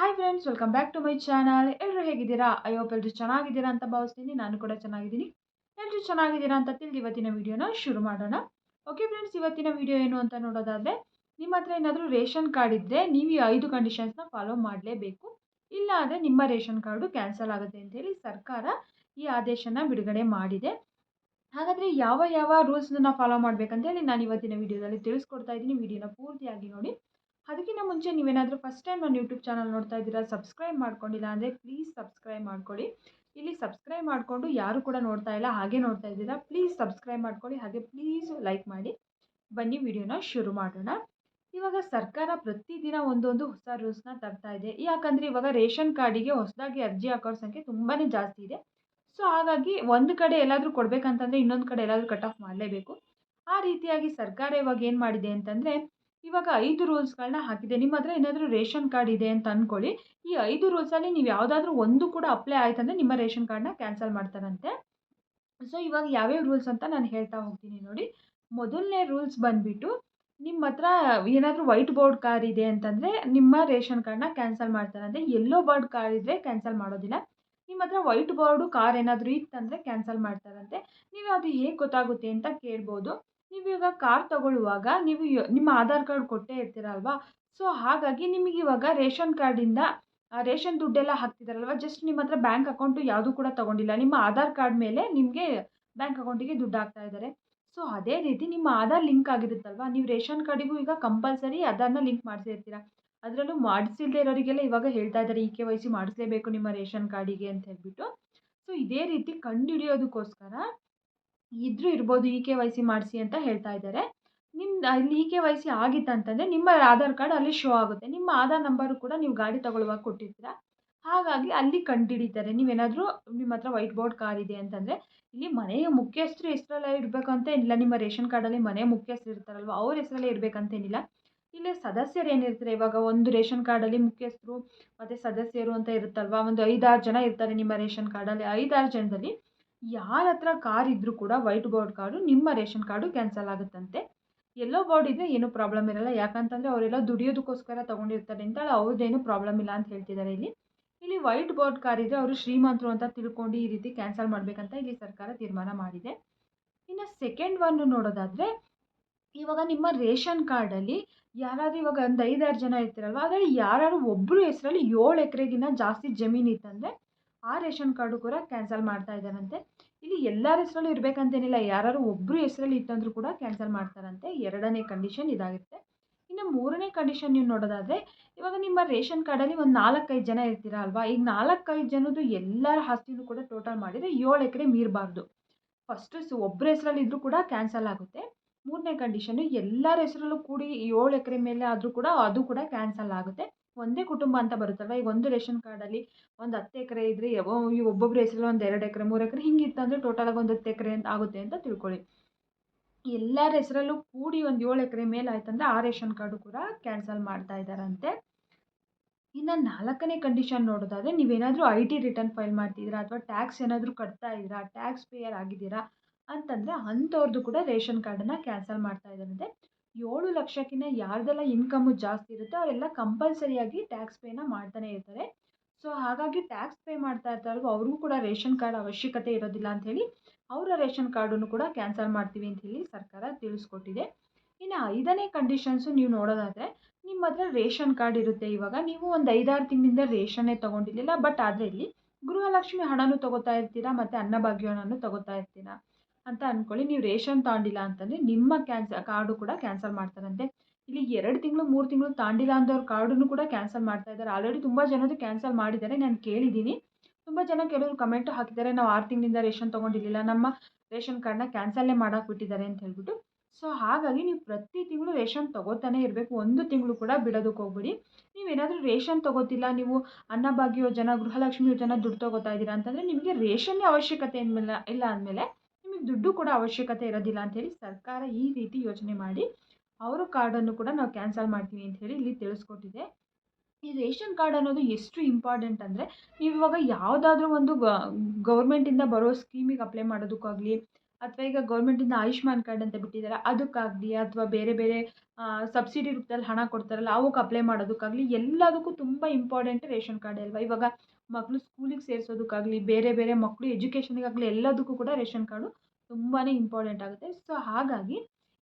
Hi friends welcome back to my channel ಎಲ್ಲರೂ ಹೇಗಿದ್ದೀರಾ? ಅಯ್ಯೋ ಎಲ್ಲರೂ ಚೆನ್ನಾಗಿದ್ದೀರಾ ಅಂತ ಭಾವಿಸ್ತೀನಿ. ನಾನು ಕೂಡ ಚೆನ್ನಾಗಿದ್ದೀನಿ. ಎಲ್ಲರೂ ಚೆನ್ನಾಗಿದ್ದೀರಾ ಅಂತ ತಿಳಿದು ಇವತ್ತಿನ ವಿಡಿಯೋನ ಶುರು ಮಾಡೋಣ. ಓಕೆ ಫ್ರೆಂಡ್ಸ್ ಇವತ್ತಿನ ವಿಡಿಯೋ ಏನು ಅಂತ ನೋಡೋದಾದರೆ, ನಿಮ್ಮ ಹತ್ರ ಏನಾದರೂ ರೇಷನ್ ಕಾರ್ಡ್ ಇದ್ದರೆ ನೀವು ಈ ಐದು ಕಂಡೀಷನ್ಸ್ನ ಫಾಲೋ ಮಾಡಲೇಬೇಕು. ಇಲ್ಲ ಅಂದರೆ ನಿಮ್ಮ ರೇಷನ್ ಕಾರ್ಡು ಕ್ಯಾನ್ಸಲ್ ಆಗುತ್ತೆ ಅಂತೇಳಿ ಸರ್ಕಾರ ಈ ಆದೇಶನ ಬಿಡುಗಡೆ ಮಾಡಿದೆ. ಹಾಗಾದರೆ ಯಾವ ಯಾವ ರೂಲ್ಸ್ನ ಫಾಲೋ ಮಾಡಬೇಕಂತೇಳಿ ನಾನು ಇವತ್ತಿನ ವಿಡಿಯೋದಲ್ಲಿ ತಿಳಿಸ್ಕೊಡ್ತಾ ಇದ್ದೀನಿ. ವಿಡಿಯೋನ ಪೂರ್ತಿಯಾಗಿ ನೋಡಿ. ಅದಕ್ಕಿಂತ ಮುಂಚೆ ನೀವೇನಾದರೂ ಫಸ್ಟ್ ಟೈಮ್ ನನ್ನ ಯೂಟ್ಯೂಬ್ ಚಾನಲ್ ನೋಡ್ತಾ ಇದ್ದೀರಾ ಸಬ್ಸ್ಕ್ರೈಬ್ ಮಾಡ್ಕೊಂಡಿಲ್ಲ ಅಂದರೆ ಪ್ಲೀಸ್ ಸಬ್ಸ್ಕ್ರೈಬ್ ಮಾಡ್ಕೊಳ್ಳಿ. ಇಲ್ಲಿ ಸಬ್ಸ್ಕ್ರೈಬ್ ಮಾಡಿಕೊಂಡು ಯಾರು ಕೂಡ ನೋಡ್ತಾ ಇಲ್ಲ, ಹಾಗೆ ನೋಡ್ತಾ ಇದ್ದೀರಾ ಪ್ಲೀಸ್ ಸಬ್ಸ್ಕ್ರೈಬ್ ಮಾಡ್ಕೊಳ್ಳಿ, ಹಾಗೆ ಪ್ಲೀಸ್ ಲೈಕ್ ಮಾಡಿ. ಬನ್ನಿ, ವಿಡಿಯೋನ ಶುರು ಮಾಡೋಣ. ಇವಾಗ ಸರ್ಕಾರ ಪ್ರತಿದಿನ ಒಂದೊಂದು ಹೊಸ ರೂಲ್ಸ್ನ ತರ್ತಾ ಇದೆ. ಯಾಕಂದರೆ ಇವಾಗ ರೇಷನ್ ಕಾರ್ಡಿಗೆ ಹೊಸದಾಗಿ ಅರ್ಜಿ ಹಾಕೋರ ಸಂಖ್ಯೆ ತುಂಬಾ ಜಾಸ್ತಿ ಇದೆ. ಸೊ ಹಾಗಾಗಿ ಒಂದು ಕಡೆ ಎಲ್ಲಾದರೂ ಕೊಡಬೇಕಂತಂದರೆ ಇನ್ನೊಂದು ಕಡೆ ಎಲ್ಲಾದರೂ ಕಟ್ ಆಫ್ ಮಾಡಲೇಬೇಕು. ಆ ರೀತಿಯಾಗಿ ಸರ್ಕಾರ ಇವಾಗ ಏನು ಮಾಡಿದೆ ಅಂತಂದರೆ ಇವಾಗ ಐದು ರೂಲ್ಸ್ಗಳನ್ನ ಹಾಕಿದೆ ನಿಮ್ಮ ಹತ್ರ ಏನಾದರೂ ರೇಷನ್ ಕಾರ್ಡ್ ಇದೆ ಅಂತ ಅಂದ್ಕೊಳ್ಳಿ ಈ ಐದು ರೂಲ್ಸಲ್ಲಿ ನೀವು ಯಾವುದಾದ್ರೂ ಒಂದು ಕೂಡ ಅಪ್ಲೈ ಆಯ್ತಂದ್ರೆ ನಿಮ್ಮ ರೇಷನ್ ಕಾರ್ಡ್ನ ಕ್ಯಾನ್ಸಲ್ ಮಾಡ್ತಾರಂತೆ. ಸೊ ಇವಾಗ ಯಾವ್ಯಾವ ರೂಲ್ಸ್ ಅಂತ ನಾನು ಹೇಳ್ತಾ ಹೋಗ್ತೀನಿ ನೋಡಿ. ಮೊದಲನೇ ರೂಲ್ಸ್ ಬಂದುಬಿಟ್ಟು ನಿಮ್ಮ ಹತ್ರ ಏನಾದರೂ ವೈಟ್ ಬೋರ್ಡ್ ಕಾರ್ ಇದೆ ಅಂತಂದರೆ ನಿಮ್ಮ ರೇಷನ್ ಕಾರ್ಡ್ನ ಕ್ಯಾನ್ಸಲ್ ಮಾಡ್ತಾರಂತೆ. ಎಲ್ಲೋ ಬೋರ್ಡ್ ಕಾರ್ ಇದ್ದರೆ ಕ್ಯಾನ್ಸಲ್ ಮಾಡೋದಿಲ್ಲ. ನಿಮ್ಮ ಹತ್ರ ವೈಟ್ ಬೋರ್ಡು ಕಾರ್ ಏನಾದರೂ ಇತ್ತಂದರೆ ಕ್ಯಾನ್ಸಲ್ ಮಾಡ್ತಾರಂತೆ. ನೀವು ಅದು ಹೇಗೆ ಗೊತ್ತಾಗುತ್ತೆ ಅಂತ ಕೇಳ್ಬೋದು. ನೀವು ಇವಾಗ ಕಾರ್ ತಗೊಳ್ಳುವಾಗ ನೀವು ನಿಮ್ಮ ಆಧಾರ್ ಕಾರ್ಡ್ ಕೊಟ್ಟೇ ಇರ್ತೀರಲ್ವಾ? ಸೊ, ಹಾಗಾಗಿ ನಿಮಗೆ ಇವಾಗ ರೇಷನ್ ಕಾರ್ಡಿಂದ ರೇಷನ್ ದುಡ್ಡೆಲ್ಲ ಹಾಕ್ತಿದ್ದಾರಲ್ವ ಜಸ್ಟ್ ನಿಮ್ಮ ಹತ್ರ ಬ್ಯಾಂಕ್ ಅಕೌಂಟು ಯಾವುದೂ ಕೂಡ ತಗೊಂಡಿಲ್ಲ. ನಿಮ್ಮ ಆಧಾರ್ ಕಾರ್ಡ್ ಮೇಲೆ ನಿಮಗೆ ಬ್ಯಾಂಕ್ ಅಕೌಂಟಿಗೆ ದುಡ್ಡು ಹಾಕ್ತಾ ಇದ್ದಾರೆ ಸೊ, ಅದೇ ರೀತಿ ನಿಮ್ಮ ಆಧಾರ್ ಲಿಂಕ್ ಆಗಿರುತ್ತಲ್ವ? ನೀವು ರೇಷನ್ ಕಾರ್ಡಿಗೂ ಈಗ ಕಂಪಲ್ಸರಿ ಆಧಾರ್ನ ಲಿಂಕ್ ಮಾಡಿಸಿರ್ತೀರ? ಅದರಲ್ಲೂ ಮಾಡಿಸಿಲ್ದೇ ಇರೋರಿಗೆಲ್ಲ ಇವಾಗ ಹೇಳ್ತಾ ಇದ್ದಾರೆ ಇ ಕೆ ವೈ ಸಿ ಮಾಡಿಸ್ಲೇಬೇಕು ನಿಮ್ಮ ರೇಷನ್ ಕಾರ್ಡಿಗೆ ಅಂತ ಹೇಳ್ಬಿಟ್ಟು. ಸೊ, ಇದೇ ರೀತಿ ಕಂಡುಹಿಡಿಯೋದಕ್ಕೋಸ್ಕರ ಇದ್ರೂ ಇರ್ಬೋದು ಇ ಕೆ ವೈ ಸಿ ಮಾಡಿಸಿ ಅಂತ ಹೇಳ್ತಾ ಇದ್ದಾರೆ. ನಿಮ್ಮ ಅಲ್ಲಿ ಇ ಕೆ ವೈ ಸಿ ಆಗಿತ್ತಂತಂದರೆ ನಿಮ್ಮ ಆಧಾರ್ ಕಾರ್ಡ್ ಅಲ್ಲಿ ಶೋ ಆಗುತ್ತೆ. ನಿಮ್ಮ ಆಧಾರ್ ನಂಬರು ಕೂಡ ನೀವು ಗಾಡಿ ತಗೊಳ್ಳುವಾಗ ಕೊಟ್ಟಿರ್ತೀರ? ಹಾಗಾಗಿ ಅಲ್ಲಿ ಕಂಡುಹಿಡಿತಾರೆ. ನೀವೇನಾದರೂ ನಿಮ್ಮ ಹತ್ರ ವೈಟ್ ಬೋರ್ಡ್ ಕಾರ್ ಇದೆ ಅಂತಂದರೆ ಇಲ್ಲಿ ಮನೆಯ ಮುಖ್ಯಸ್ಥರು ಹೆಸರಲ್ಲೇ ಇರಬೇಕು ಅಂತ ಏನಿಲ್ಲ. ನಿಮ್ಮ ರೇಷನ್ ಕಾರ್ಡಲ್ಲಿ ಮನೆ ಮುಖ್ಯಸ್ಥರು ಇರ್ತಾರಲ್ವ, ಅವ್ರ ಹೆಸರಲ್ಲೇ ಇರಬೇಕಂತೇನಿಲ್ಲ ಇಲ್ಲಿ ಸದಸ್ಯರು ಏನಿರ್ತಾರೆ? ಇವಾಗ ಒಂದು ರೇಷನ್ ಕಾರ್ಡಲ್ಲಿ ಮುಖ್ಯಸ್ಥರು ಮತ್ತು ಸದಸ್ಯರು ಅಂತ ಇರುತ್ತಲ್ವ? ಒಂದು ಐದಾರು ಜನ ಇರ್ತಾರೆ ನಿಮ್ಮ ರೇಷನ್ ಕಾರ್ಡಲ್ಲಿ ಐದಾರು ಜನದಲ್ಲಿ ಯಾರ ಹತ್ರ ಕಾರ್ ಇದ್ದರೂ ಕೂಡ ವೈಟ್ ಬೋರ್ಡ್ ಕಾರ್ಡು, ನಿಮ್ಮ ರೇಷನ್ ಕಾರ್ಡು ಕ್ಯಾನ್ಸಲ್ ಆಗುತ್ತಂತೆ. ಎಲ್ಲೋ ಬೋರ್ಡ್ ಇದ್ದರೆ ಏನೂ ಪ್ರಾಬ್ಲಮ್ ಇರಲ್ಲ. ಯಾಕಂತಂದರೆ ಅವರೆಲ್ಲ ದುಡಿಯೋದಕ್ಕೋಸ್ಕರ ತೊಗೊಂಡಿರ್ತಾರೆ. ಅಂತ ಅವ್ರದ್ದೇನು ಪ್ರಾಬ್ಲಮ್ ಇಲ್ಲ ಅಂತ ಹೇಳ್ತಿದ್ದಾರೆ ಇಲ್ಲಿ. ಇಲ್ಲಿ ವೈಟ್ ಬೋರ್ಡ್ ಕಾರ್ ಇದ್ದರೆ ಅವರು ಶ್ರೀಮಂತರು ಅಂತ ತಿಳ್ಕೊಂಡು ಈ ರೀತಿ ಕ್ಯಾನ್ಸಲ್ ಮಾಡಬೇಕಂತ ಇಲ್ಲಿ ಸರ್ಕಾರ ತೀರ್ಮಾನ ಮಾಡಿದೆ. ಇನ್ನು ಸೆಕೆಂಡ್ ಒನ್ ನೋಡೋದಾದರೆ, ಇವಾಗ ನಿಮ್ಮ ರೇಷನ್ ಕಾರ್ಡಲ್ಲಿ ಯಾರಾದರೂ ಇವಾಗ ಒಂದು ಐದಾರು ಜನ ಇರ್ತೀರಲ್ವ, ಅದರಲ್ಲಿ ಯಾರು ಒಬ್ಬರು ಹೆಸರಲ್ಲಿ ಏಳು ಎಕರೆಗಿನ್ನ ಜಾಸ್ತಿ ಜಮೀನು ಇತ್ತಂದರೆ ಆ ರೇಷನ್ ಕಾರ್ಡು ಕೂಡ ಕ್ಯಾನ್ಸಲ್ ಮಾಡ್ತಾ ಇದ್ದಾರಂತೆ. ಇಲ್ಲಿ ಎಲ್ಲರ ಹೆಸರಲ್ಲೂ ಇರಬೇಕಂತೇನಿಲ್ಲ. ಯಾರು ಒಬ್ಬರು ಹೆಸರಲ್ಲಿ ಇತ್ತಂದ್ರೂ ಕೂಡ ಕ್ಯಾನ್ಸಲ್ ಮಾಡ್ತಾರಂತೆ. ಎರಡನೇ ಕಂಡೀಷನ್ ಇದಾಗುತ್ತೆ ಇನ್ನು ಮೂರನೇ ಕಂಡೀಷನ್ ನೀವು ನೋಡೋದಾದರೆ, ಇವಾಗ ನಿಮ್ಮ ರೇಷನ್ ಕಾರ್ಡಲ್ಲಿ ಒಂದು ನಾಲ್ಕೈದು ಜನ ಇರ್ತೀರ ಅಲ್ವಾ? ಈಗ ನಾಲ್ಕೈದು ಜನದ್ದು ಎಲ್ಲರ ಆಸ್ತಿನೂ ಕೂಡ ಟೋಟಲ್ ಮಾಡಿದರೆ ಏಳು ಎಕರೆ ಮೀರಬಾರ್ದು. ಫಸ್ಟು ಸೊ ಒಬ್ಬರ ಹೆಸರಲ್ಲಿ ಇದ್ದರೂ ಕೂಡ ಕ್ಯಾನ್ಸಲ್ ಆಗುತ್ತೆ. ಮೂರನೇ ಕಂಡೀಷನ್ನು ಎಲ್ಲರ ಹೆಸರಲ್ಲೂ ಕೂಡಿ ಏಳು ಎಕರೆ ಮೇಲೆ ಆದರೂ ಕೂಡ ಅದು ಕೂಡ ಕ್ಯಾನ್ಸಲ್ ಆಗುತ್ತೆ. ಒಂದೇ ಕುಟುಂಬ ಅಂತ ಬರುತ್ತಲ್ವ? ಈಗ ಒಂದು ರೇಷನ್ ಕಾರ್ಡಲ್ಲಿ ಒಂದು ಹತ್ತು ಎಕರೆ ಇದ್ದರೆ ಈ ಒಬ್ಬೊಬ್ಬರ ಹೆಸರಲ್ಲಿ ಒಂದು ಎರಡು ಎಕರೆ, ಮೂರು ಎಕರೆ ಹಿಂಗಿತ್ತು ಅಂದರೆ ಟೋಟಲಾಗಿ ಒಂದು ಹತ್ತು ಎಕರೆ ಅಂತ ಆಗುತ್ತೆ ಅಂತ ತಿಳ್ಕೊಳ್ಳಿ. ಎಲ್ಲರ ಹೆಸರಲ್ಲೂ ಕೂಡಿ ಒಂದು ಏಳು ಎಕರೆ ಮೇಲೆ ಆಯ್ತಂದರೆ ಆ ರೇಷನ್ ಕಾರ್ಡು ಕೂಡ ಕ್ಯಾನ್ಸಲ್ ಮಾಡ್ತಾ ಇದ್ದಾರಂತೆ ಇನ್ನು ನಾಲ್ಕನೇ ಕಂಡೀಷನ್ ನೋಡೋದಾದರೆ ನೀವೇನಾದರೂ ಐ ಟಿ ರಿಟರ್ನ್ ಫೈಲ್ ಮಾಡ್ತಿದ್ದೀರಾ ಅಥವಾ ಟ್ಯಾಕ್ಸ್ ಏನಾದರೂ ಕಟ್ತಾ ಇದ್ದೀರಾ ಟ್ಯಾಕ್ಸ್ ಪೇಯರ್ ಆಗಿದ್ದೀರಾ ಅಂತಂದರೆ ಅಂಥವ್ರದ್ದು ಕೂಡ ರೇಷನ್ ಕಾರ್ಡನ್ನು ಕ್ಯಾನ್ಸಲ್ ಮಾಡ್ತಾ ಇದ್ದಾರಂತೆ ಏಳು ಲಕ್ಷಕ್ಕಿಂತ ಯಾರ್ದೆಲ್ಲ ಇನ್ಕಮ್ಮು ಜಾಸ್ತಿ ಇರುತ್ತೆ, ಅವರೆಲ್ಲ ಕಂಪಲ್ಸರಿಯಾಗಿ ಟ್ಯಾಕ್ಸ್ ಪೇನ ಮಾಡ್ತಾನೆ ಇರ್ತಾರೆ. ಸೊ ಹಾಗಾಗಿ ಟ್ಯಾಕ್ಸ್ ಪೇ ಮಾಡ್ತಾ ಇರ್ತಾರಲ್ವ ಅವ್ರಿಗೂ ಕೂಡ ರೇಷನ್ ಕಾರ್ಡ್ ಅವಶ್ಯಕತೆ ಇರೋದಿಲ್ಲ ಅಂಥೇಳಿ ಅವರ ರೇಷನ್ ಕಾರ್ಡನ್ನು ಕೂಡ ಕ್ಯಾನ್ಸಲ್ ಮಾಡ್ತೀವಿ ಅಂತ ಹೇಳಿ ಸರ್ಕಾರ ತಿಳಿಸ್ಕೊಟ್ಟಿದೆ. ಇನ್ನು ಐದನೇ ಕಂಡೀಷನ್ಸು ನೀವು ನೋಡೋದಾದರೆ, ನಿಮ್ಮ ಹತ್ರ ರೇಷನ್ ಕಾರ್ಡ್ ಇರುತ್ತೆ ಇವಾಗ, ನೀವು ಒಂದು ಐದಾರು ತಿಂಗಳಿಂದ ರೇಷನ್ನೇ ತೊಗೊಂಡಿರಲಿಲ್ಲ ಬಟ್ ಆದರೆ ಇಲ್ಲಿ ಗೃಹಲಕ್ಷ್ಮಿ ಹಣನೂ ತಗೋತಾ ಇರ್ತೀರಾ, ಮತ್ತು ಅನ್ನಭಾಗ್ಯ ಹಣನೂ ತಗೋತಾ ಇರ್ತೀರಾ? ಅಂತ ಅಂದ್ಕೊಳ್ಳಿ ನೀವು ರೇಷನ್ ತಗೊಂಡಿಲ್ಲ ಅಂತಂದರೆ ನಿಮ್ಮ ಕ್ಯಾನ್ಸ, ಕಾರ್ಡು ಕೂಡ ಕ್ಯಾನ್ಸಲ್ ಮಾಡ್ತಾರಂತೆ ಇಲ್ಲಿ ಎರಡು ತಿಂಗಳು, ಮೂರು ತಿಂಗಳು ತಾಂಡಿಲ್ಲ ಅಂದವ್ರ ಕಾರ್ಡನ್ನು ಕೂಡ ಕ್ಯಾನ್ಸಲ್ ಮಾಡ್ತಾ ಇದ್ದಾರೆ. ಆಲ್ರೆಡಿ ತುಂಬ ಜನದ್ದು ಕ್ಯಾನ್ಸಲ್ ಮಾಡಿದ್ದಾರೆ. ನಾನು ಕೇಳಿದ್ದೀನಿ. ತುಂಬ ಜನ ಕೆಲವರು ಕಮೆಂಟು ಹಾಕಿದ್ದಾರೆ. ನಾವು ಆರು ತಿಂಗಳಿಂದ ರೇಷನ್ ತೊಗೊಂಡಿರಲಿಲ್ಲ. ನಮ್ಮ ರೇಷನ್ ಕಾರ್ಡ್ನ ಕ್ಯಾನ್ಸಲ್ಲೇ ಬಿಟ್ಟಿದ್ದಾರೆ ಅಂತ ಹೇಳ್ಬಿಟ್ಟು. ಸೊ, ಹಾಗಾಗಿ ನೀವು ಪ್ರತಿ ತಿಂಗಳು ರೇಷನ್ ತೊಗೋತಾನೆ ಇರಬೇಕು. ಒಂದು ತಿಂಗಳು ಕೂಡ ಬಿಡೋದಕ್ಕೆ ಹೋಗ್ಬಿಡಿ. ನೀವೇನಾದರೂ ರೇಷನ್ ತೊಗೋತಿಲ್ಲ, ನೀವು ಅನ್ನಭಾಗ್ಯ ಯೋಜನಾ ಗೃಹಲಕ್ಷ್ಮಿ ಯೋಜನಾ ದುಡ್ಡು ತೊಗೋತಾ ಇದ್ದೀರಾ ಅಂತಂದರೆ ನಿಮಗೆ ರೇಷನ್ನೇ ಅವಶ್ಯಕತೆ ಇಲ್ಲ ಇಲ್ಲ ಅಂದಮೇಲೆ ದುಡ್ಡು ಕೂಡ ಅವಶ್ಯಕತೆ ಇರೋದಿಲ್ಲ ಅಂಥೇಳಿ ಸರ್ಕಾರ ಈ ರೀತಿ ಯೋಚನೆ ಮಾಡಿ ಅವರ ಕಾರ್ಡನ್ನು ಕೂಡ ನಾವು ಕ್ಯಾನ್ಸಲ್ ಮಾಡ್ತೀವಿ ಅಂತ ಹೇಳಿ ಇಲ್ಲಿ ತಿಳಿಸ್ಕೊಟ್ಟಿದೆ. ಈ ರೇಷನ್ ಕಾರ್ಡ್ ಅನ್ನೋದು ಎಷ್ಟು ಇಂಪಾರ್ಟೆಂಟ್ ಅಂದರೆ ನೀವು ಇವಾಗ ಯಾವುದಾದ್ರೂ ಒಂದು ಗೌರ್ಮೆಂಟಿಂದ ಬರೋ ಸ್ಕೀಮಿಗೆ ಅಪ್ಲೈ ಮಾಡೋದಕ್ಕಾಗಲಿ ಅಥವಾ ಈಗ ಗೌರ್ಮೆಂಟಿಂದ ಆಯುಷ್ಮಾನ್ ಕಾರ್ಡ್ ಅಂತ ಬಿಟ್ಟಿದ್ದಾರೆ ಅದಕ್ಕಾಗಲಿ ಅಥವಾ ಬೇರೆ ಬೇರೆ ಸಬ್ಸಿಡಿ ರೂಪದಲ್ಲಿ ಹಣ ಕೊಡ್ತಾರಲ್ಲ ಅವಕ್ಕೆ ಅಪ್ಲೈ ಮಾಡೋದಕ್ಕಾಗಲಿ ಎಲ್ಲದಕ್ಕೂ ತುಂಬ ಇಂಪಾರ್ಟೆಂಟ್ ರೇಷನ್ ಕಾರ್ಡ್ ಅಲ್ವಾ? ಇವಾಗ ಮಕ್ಕಳು ಸ್ಕೂಲಿಗೆ ಸೇರಿಸೋದಕ್ಕಾಗಲಿ ಬೇರೆ ಬೇರೆ ಮಕ್ಕಳು ಎಜುಕೇಷನಿಗಾಗಲಿ ಎಲ್ಲದಕ್ಕೂ ಕೂಡ ರೇಷನ್ ಕಾರ್ಡು ತುಂಬಾ ಇಂಪಾರ್ಟೆಂಟ್ ಆಗುತ್ತೆ. ಸೊ ಹಾಗಾಗಿ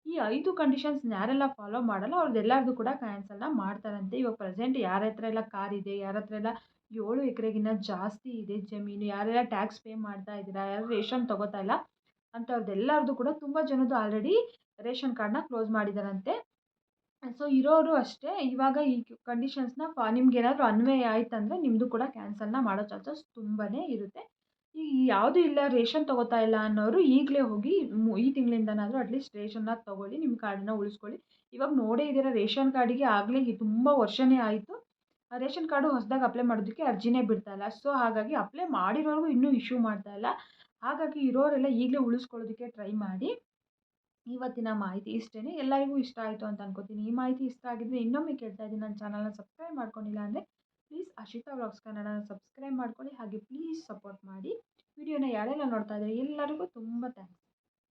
ಈ ಐದು ಕಂಡೀಷನ್ಸ್ ಯಾರೆಲ್ಲ ಫಾಲೋ ಮಾಡಲ್ಲ ಅವ್ರದ್ದೆಲ್ಲರದ್ದು ಕೂಡ ಕ್ಯಾನ್ಸಲ್ನ ಮಾಡ್ತಾರಂತೆ. ಇವಾಗ ಪ್ರೆಸೆಂಟ್ ಯಾರ ಹತ್ರ ಎಲ್ಲ ಕಾರ್ ಇದೆ, ಯಾರ ಹತ್ರ ಎಲ್ಲ ಏಳು ಎಕರೆಗಿನ್ನ ಜಾಸ್ತಿ ಇದೆ ಜಮೀನು, ಯಾರೆಲ್ಲ ಟ್ಯಾಕ್ಸ್ ಪೇ ಮಾಡ್ತಾ ಇದ್ದೀರಾ, ಯಾರು ರೇಷನ್ ತೊಗೋತಾ ಇಲ್ಲ ಅಂಥವ್ರದ್ದೆಲ್ಲರದು ಕೂಡ ತುಂಬ ಜನದ್ದು ಆಲ್ರೆಡಿ ರೇಷನ್ ಕಾರ್ಡ್ನ ಕ್ಲೋಸ್ ಮಾಡಿದಾರಂತೆ. ಸೊ ಇರೋರು ಅಷ್ಟೇ. ಇವಾಗ ಈ ಕಂಡೀಷನ್ಸ್ನ ಫಾ ನಿಮ್ಗೇನಾದರೂ ಅನ್ವಯ ಆಯ್ತು ಅಂದರೆ ನಿಮ್ಮದು ಕೂಡ ಕ್ಯಾನ್ಸಲ್ನ ಮಾಡೋ ಚಾನ್ಸಸ್ ತುಂಬಾ ಇರುತ್ತೆ. ಯಾವುದೂ ಇಲ್ಲ, ರೇಷನ್ ತೊಗೋತಾ ಇಲ್ಲ ಅನ್ನೋರು ಈಗಲೇ ಹೋಗಿ ಈ ತಿಂಗಳಿಂದನಾದರೂ ಅಟ್ಲೀಸ್ಟ್ ರೇಷನ್ನ ತೊಗೊಳ್ಳಿ ನಿಮ್ಮ ಕಾರ್ಡನ್ನ ಉಳಿಸ್ಕೊಳ್ಳಿ. ಇವಾಗ ನೋಡೇ ಇದ್ದೀರಾ, ರೇಷನ್ ಕಾರ್ಡಿಗೆ ಆಗಲೇ ತುಂಬ ವರ್ಷನೇ ಆಯಿತು. ಆ ರೇಷನ್ ಕಾರ್ಡು ಹೊಸದಾಗಿ ಅಪ್ಲೈ ಮಾಡೋದಕ್ಕೆ ಅರ್ಜಿನೇ ಬಿಡ್ತಾ ಇಲ್ಲ. ಸೊ ಹಾಗಾಗಿ ಅಪ್ಲೈ ಮಾಡಿರೋರ್ಗೂ ಇನ್ನೂ ಇಶ್ಯೂ ಮಾಡ್ತಾ ಇಲ್ಲ. ಹಾಗಾಗಿ ಇರೋರೆಲ್ಲ ಈಗಲೇ ಉಳಿಸ್ಕೊಳ್ಳೋದಕ್ಕೆ ಟ್ರೈ ಮಾಡಿ. ಇವತ್ತಿನ ಮಾಹಿತಿ ಇಷ್ಟೇ ಎಲ್ಲರಿಗೂ ಇಷ್ಟ ಆಯಿತು ಅಂತ ಅನ್ಕೋತೀನಿ. ಈ ಮಾಹಿತಿ ಇಷ್ಟ ಆಗಿದ್ದರೆ ಇನ್ನೊಮ್ಮೆ ಕೇಳ್ತಾ ಇದ್ದೀನಿ. ನನ್ನ ಚಾನಲ್ನ ಸಬ್ಸ್ಕ್ರೈಬ್ ಮಾಡ್ಕೊಂಡಿಲ್ಲ ಅಂದರೆ please Ashita vlogs Kannada subscribe ಮಾಡ್ಕೊಳ್ಳಿ ಹಾಗೆ ಪ್ಲೀಸ್ ಸಪೋರ್ಟ್ ಮಾಡಿ. ವಿಡಿಯೋನ ಯಾರೆಲ್ಲ ನೋಡ್ತಾ ಇದ್ದಾರೆ ಎಲ್ಲರಿಗೂ ತುಂಬ ಥ್ಯಾಂಕ್ಸ್